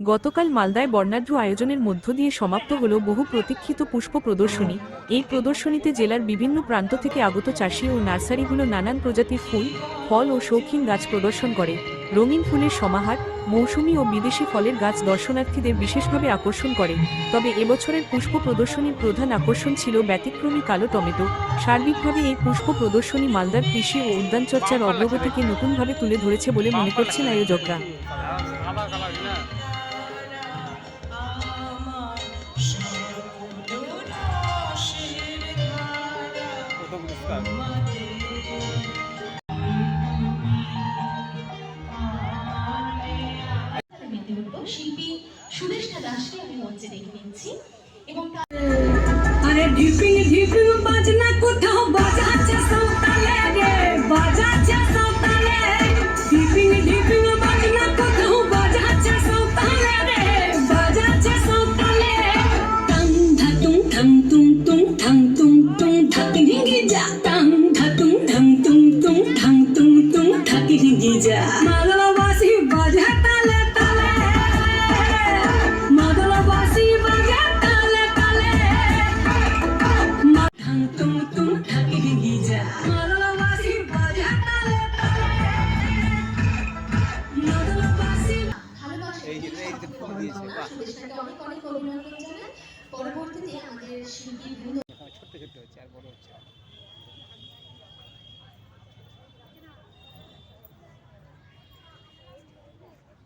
গতকাল মালদায় বর্ণাঢ্য আয়োজনের মধ্য দিয়ে সমাপ্ত হল বহু প্রতীক্ষিত পুষ্প প্রদর্শনী। এই প্রদর্শনীতে জেলার বিভিন্ন প্রান্ত থেকে আগত চাষি ও নার্সারিগুলো নানান প্রজাতির ফুল, ফল ও শৌখিন গাছ প্রদর্শন করে। রঙিন ফুলের সমাহার, মৌসুমি ও বিদেশি ফলের গাছ দর্শনার্থীদের বিশেষভাবে আকর্ষণ করে। তবে এবছরের পুষ্প প্রদর্শনীর প্রধান আকর্ষণ ছিল ব্যতিক্রমী কালো টমেটো। সার্বিকভাবে এই পুষ্প প্রদর্শনী মালদার কৃষি ও উদ্যানচর্চার অগ্রগতিকে নতুনভাবে তুলে ধরেছে বলে মনে করছেন আয়োজকরা। শিল্পী সুদেষ্টা দাসকে আমি মঞ্চে ডেকে নিচ্ছি এবং তার আরে ঢিপিং ঢিপিং বাজনা কোথাও ঠাকি ঢিঙ্গি যা। টাং ধাতুং ঠাং তুং তুং ঠাং তুং তুং ঠাকি ঢিঙ্গি যা। মালবাসী বাজা তালে তালে। মাদলবাসী বাজা তালে তালে। ঠাং তুং তুং ঠাকি ঢিঙ্গি যা। মাদলবাসী বাজা তালে তালে। মাদলবাসী ভালোবাসা এই যে- এই যে ফুল দিয়েছে, বাহ। সুদেষ্টাকে অনেক অনেক অভিনন্দন জানাই পরবর্তীতে আমাদের শিল্পী বৃন্দ হ্যাঁ, ছোট্ট ছোট্ট হচ্ছে আর বড় হচ্ছে না।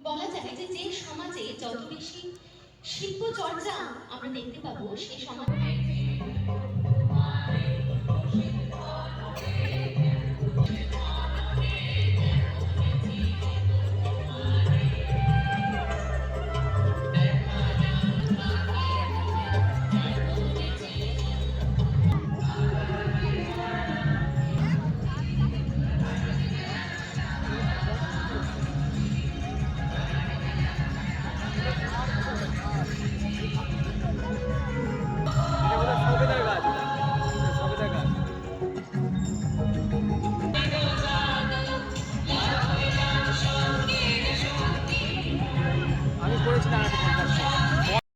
বলা যায় যে যে সমাজে যত বেশি শিল্প চর্চা আমরা দেখতে পাবো সেই সমাজ